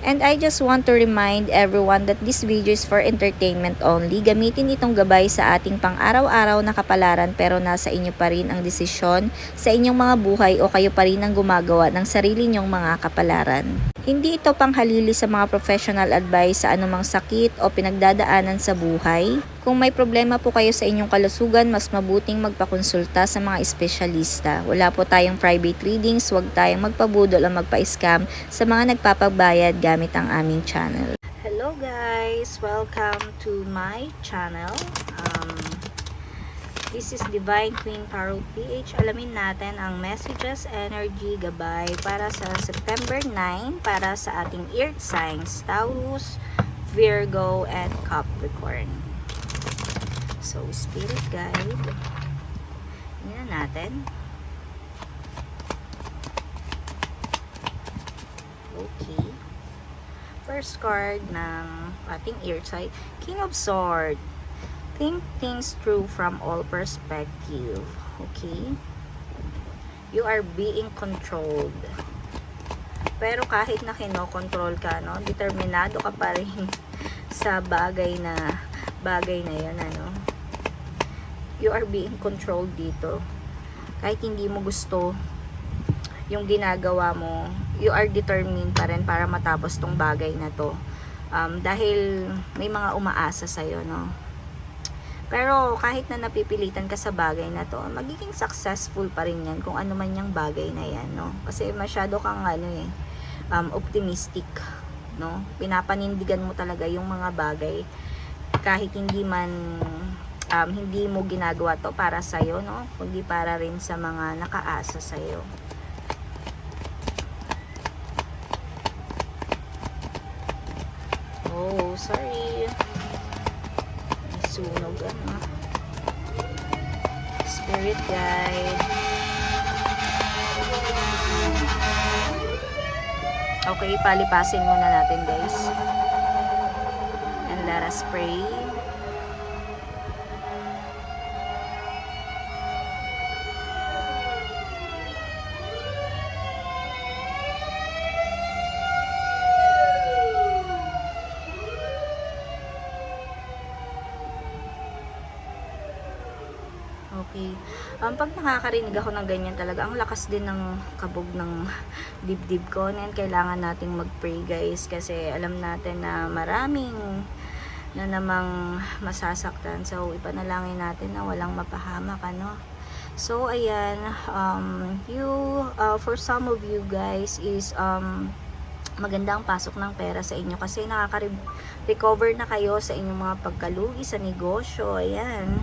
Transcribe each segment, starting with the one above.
And I just want to remind everyone that this video is for entertainment only. Gamitin itong gabay sa ating pang-araw-araw na kapalaran pero nasa inyo pa rin ang desisyon sa inyong mga buhay o kayo pa rin ang gumagawa ng sarili nyong mga kapalaran. Hindi ito panghalili sa mga professional advice sa anumang sakit o pinagdadaanan sa buhay. Kung may problema po kayo sa inyong kalusugan, mas mabuting magpakonsulta sa mga espesyalista. Wala po tayong private readings, huwag tayong magpabudol o magpa-scam sa mga nagpapagbayad gamit ang aming channel. Hello guys! Welcome to my channel. Um, This is Divine Queen Tarot PH. Alamin natin ang messages, energy, gabay para sa September 9 para sa ating earth signs, Taurus, Virgo, and Capricorn. So, spirit guide. Tingnan natin. Okay. First card ng ating earth sign, King of Swords think things through from all perspective. Okay? You are being controlled. Pero kahit na kinokontrol ka, no, determinado ka pa rin sa bagay na bagay na 'yon, ano. You are being controlled dito. Kahit hindi mo gusto yung ginagawa mo, you are determined pa rin para matapos tong bagay na to. Um, dahil may mga umaasa sa'yo, no? Pero kahit na napipilitan ka sa bagay na to, magiging successful pa rin yan kung ano man yung bagay na yan, no? Kasi masyado kang ano eh, um, optimistic, no? Pinapanindigan mo talaga yung mga bagay kahit hindi man um, hindi mo ginagawa to para sa iyo, no? Kundi para rin sa mga nakaasa sa iyo. Oh, sorry. Sunog ano? Spirit guide. Okay palipasin muna natin guys. And let us pray Okay. Um, pag nakakarinig ako ng ganyan talaga, ang lakas din ng kabog ng dibdib ko. And kailangan nating mag-pray guys kasi alam natin na maraming na namang masasaktan. So, ipanalangin natin na walang mapahamak, ano. So, ayan, um, you, uh, for some of you guys is, um, magandang pasok ng pera sa inyo kasi nakaka-recover na kayo sa inyong mga pagkalugi sa negosyo. Ayan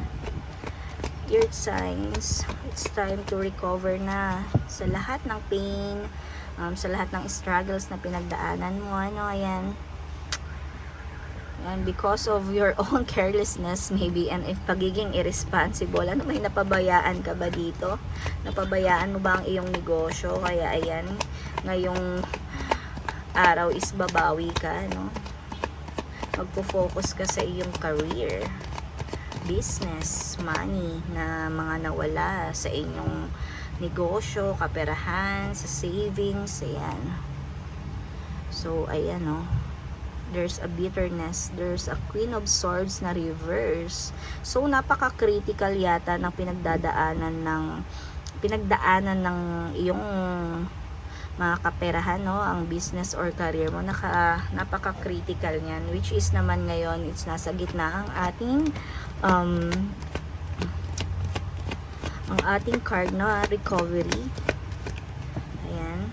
earth signs, it's time to recover na sa lahat ng pain, um, sa lahat ng struggles na pinagdaanan mo. Ano, ayan. And because of your own carelessness maybe and if pagiging irresponsible, ano may napabayaan ka ba dito? Napabayaan mo ba ang iyong negosyo? Kaya ayan, ngayong araw is babawi ka, no? Magpo-focus ka sa iyong career business, money na mga nawala sa inyong negosyo, kaperahan, sa savings, ayan. So, ayan, no. There's a bitterness. There's a Queen of Swords na reverse. So, napaka-critical yata ng pinagdadaanan ng pinagdaanan ng iyong mga kaperahan, no, ang business or career mo, naka, napaka-critical niyan, which is naman ngayon, it's nasa gitna ang ating um, ang ating card na recovery. Ayan.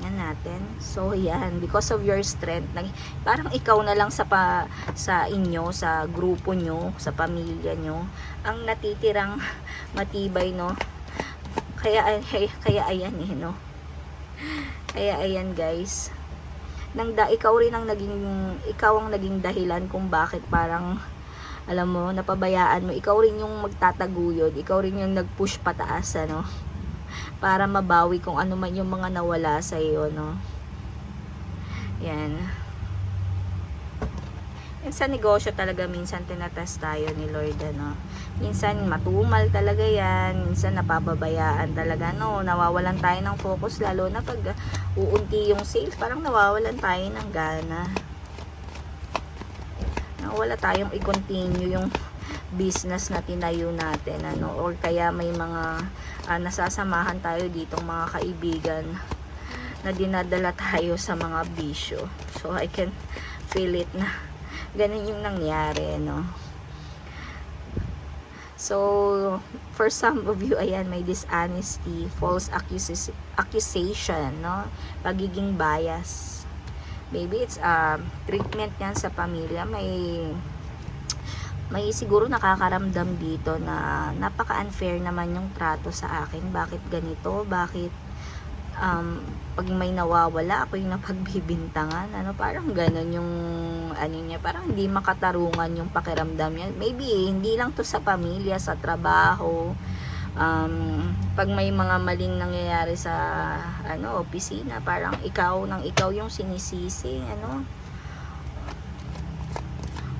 Yan natin. So yan because of your strength nag, parang ikaw na lang sa pa, sa inyo sa grupo nyo sa pamilya nyo ang natitirang matibay no? Kaya kaya ayan eh no kaya ayan guys nang da, ikaw rin ang naging ikaw ang naging dahilan kung bakit parang alam mo, napabayaan mo, ikaw rin yung magtataguyod, ikaw rin yung nag-push pataas, ano, para mabawi kung ano man yung mga nawala sa iyo, no. Yan. Sa negosyo talaga minsan tinatest tayo ni Lord, ano. Minsan matumal talaga yan, minsan napapabayaan talaga, no. Nawawalan tayo ng focus, lalo na pag uunti yung sales, parang nawawalan tayo ng gana. Na wala tayong i-continue yung business na tinayo natin ano. Or kaya may mga ah, nasasamahan tayo ditong mga kaibigan na dinadala tayo sa mga bisyo. So I can feel it na ganun yung nangyari no? So for some of you ayan may dishonesty false accusation, accusation no? Pagiging bias. Maybe it's a treatment yan sa pamilya. May may siguro nakakaramdam dito na napaka-unfair naman yung trato sa akin. Bakit ganito? Bakit um, pag may nawawala ako yung napagbibintangan. Ano parang ganun yung ano niya parang hindi makatarungan yung pakiramdam niya. Maybe hindi lang to sa pamilya sa trabaho. Um, pag may mga maling nangyayari sa ano opisina parang ikaw nang ikaw yung sinisisi ano.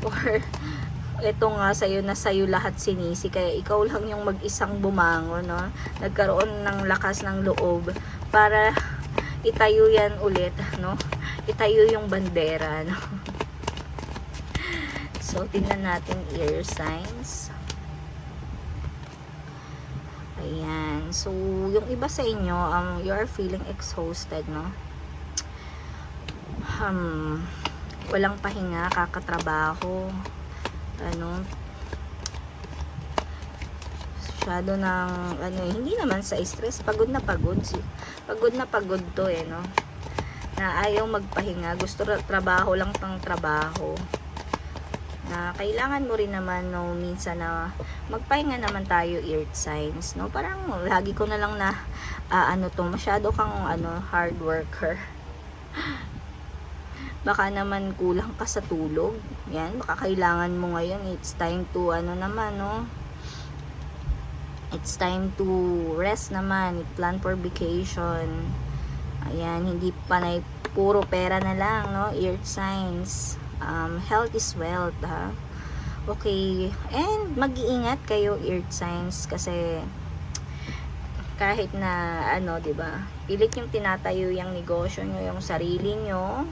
Or ito nga sa'yo na sa'yo lahat sinisi kaya ikaw lang yung mag-isang bumangon no? nagkaroon ng lakas ng loob para itayo yan ulit no itayo yung bandera no so tingnan natin ear signs Ayan. So, yung iba sa inyo, um, you are feeling exhausted, no? Um, walang pahinga, kakatrabaho. Ano? Masyado ng, ano, eh, hindi naman sa stress. Pagod na pagod. Pagod na pagod to, eh, no? Na ayaw magpahinga. Gusto ra- trabaho lang pang trabaho na kailangan mo rin naman no minsan na magpahinga naman tayo earth signs no parang lagi ko na lang na ah, ano to masyado kang ano hard worker baka naman kulang ka sa tulog. Yan baka kailangan mo ngayon. It's time to ano naman no? It's time to rest naman. Plan for vacation. Ayan hindi panay puro pera na lang no? Earth signs. Um, health is wealth ha? Okay. And mag-iingat kayo earth signs kasi kahit na ano 'di ba? Pilit yung tinatayo yung negosyo nyo yung sarili nyo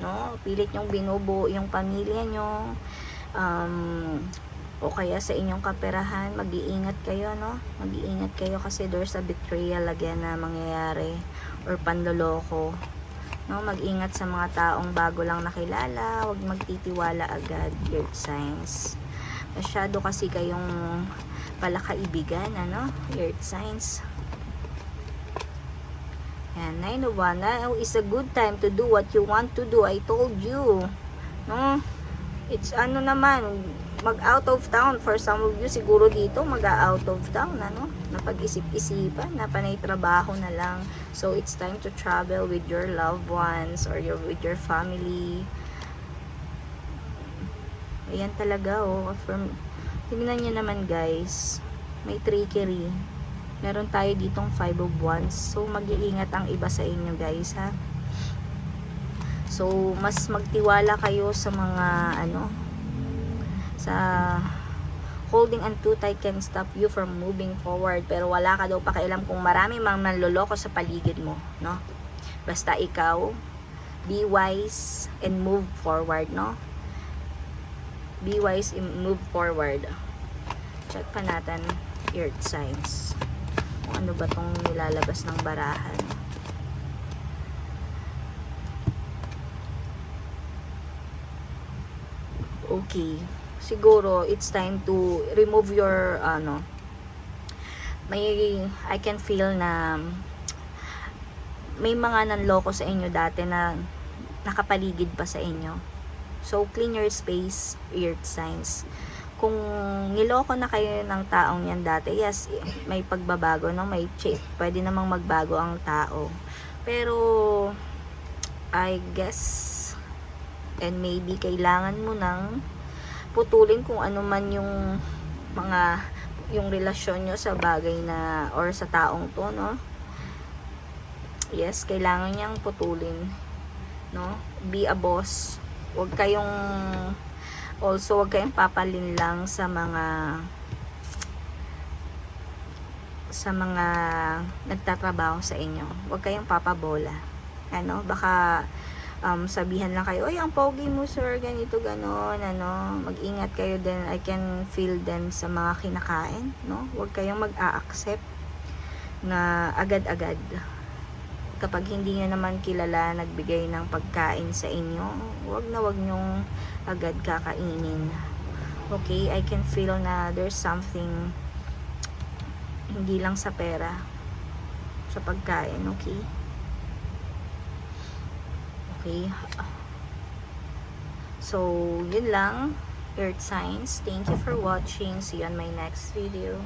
no? Pilit yung binubuo yung pamilya nyo um, o kaya sa inyong kaperahan mag-iingat kayo no? Mag-iingat kayo kasi there's a betrayal again na mangyayari or panloloko no? Mag-ingat sa mga taong bago lang nakilala. Huwag magtitiwala agad earth signs. Masyado kasi kayong palakaibigan ano? Earth signs yan 9 of one now is a good time to do what you want to do. I told you. No? It's ano naman mag out of town. For some of you siguro dito mag out of town ano? Napag-isip-isipan na panay trabaho na lang. So it's time to travel with your loved ones or your with your family. Ayan talaga oh. From tingnan niyo naman guys. May trickery meron tayo ditong 5 of wands. So mag-iingat ang iba sa inyo guys ha? So mas magtiwala kayo sa mga ano sa holding on too tight can stop you from moving forward. Pero wala ka daw pakialam kung marami mang nanloloko sa paligid mo no? Basta ikaw be wise and move forward no? Be wise and move forward. Check pa natin earth signs kung ano ba tong nilalabas ng barahan? Okay. Siguro it's time to remove your ano may I can feel na may mga nanloko sa inyo dati na nakapaligid pa sa inyo. So clean your space earth signs kung niloko na kayo ng taong yan dati yes may pagbabago no may change pwede namang magbago ang tao pero I guess and maybe kailangan mo nang putulin kung ano man yung mga yung relasyon nyo sa bagay na or sa taong to, no? Yes, kailangan niyang putulin, no? Be a boss. Huwag kayong also huwag kayong papalin lang sa mga sa mga nagtatrabaho sa inyo. Huwag kayong papabola. Ano, baka um, sabihan lang kayo, ay, ang pogi mo, sir, ganito, ganon, ano, mag-ingat kayo din, I can feel them sa mga kinakain, no? Huwag kayong mag-a-accept na agad-agad. Kapag hindi nyo naman kilala, nagbigay ng pagkain sa inyo, huwag na huwag nyong agad kakainin. Okay, I can feel na there's something hindi lang sa pera, sa pagkain, okay? Okay. So, yun lang. Earth signs. Thank you for watching. See you on my next video.